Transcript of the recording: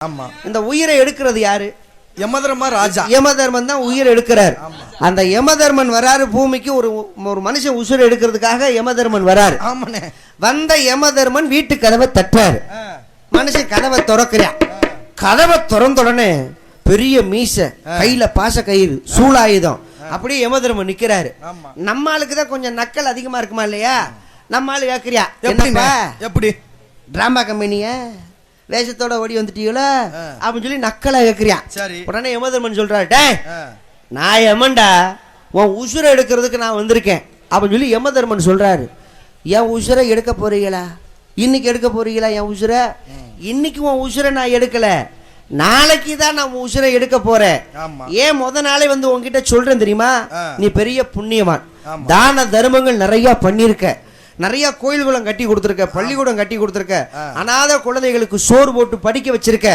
ஆமா. இந்த உயிரை எடுக்கிறது யாரு? யமதர்மா ராஜா. யமதர்மன் தான் உயிர் எடுக்கிறார். அந்த யமதர்மன் வராரு பூமிக்கு ஒரு ஒரு மனுஷன் உசுரை எடுக்கிறதுக்காக யமதர்மன் வராரு. ஆமாண்ணே. வந்த யமதர்மன் வீட்டு கதவை தட்டுறாரு. ஆ, மனுஷன் கதவை திறக்கிறான் கதவை திறந்த உடனே பெரிய மீசை கையில பாச கயிறு சூலாயுதம். அப்படியே யமதர்மன் நிக்கிறாரு. நம்ம ஆளுக்கு தான் கொஞ்சம் நக்கல் அதிகமா இருக்குமா இல்லையா? நம்ம ஆளு கேக்குறியா? எப்படி? டிராமா கம்பெனிய? வேஷத்தோட ஓடி வந்துட்டீங்களா. அப்படின்னு சொல்லி நக்கலா கேக்குறியான் சரி. உடனே யமதர்மன் ஆ, நான் யமன்டா உன் உசுரை எடுக்கிறதுக்கு நான் வந்திருக்கேன். அப்படின்னு சொல்லி யமதர்மன் சொல்றாரு என் உசுரை எடுக்க போறீங்களா? இன்னைக்கு எடுக்க போறீங்களா என் உசுரை? இன்னைக்கு உன் உசுரை நான் எடுக்கல. நாளைக்கு தான் நான் உன் உசுரை எடுக்க போறேன். ஏன் முத நாளே வந்து உன்கிட்ட சொல்றேன் தெரியுமா. நீ பெரிய புண்ணியவான். தான தர்மங்கள் நிறைய பண்ணிருக்க நிறைய கோயில்குளம் கட்டி கொடுத்துருக்க பள்ளிக்கூடம் கட்டி கொடுத்துருக்க. அனாதை குழந்தைகளுக்கு சோறு போட்டு படிக்க வச்சிருக்க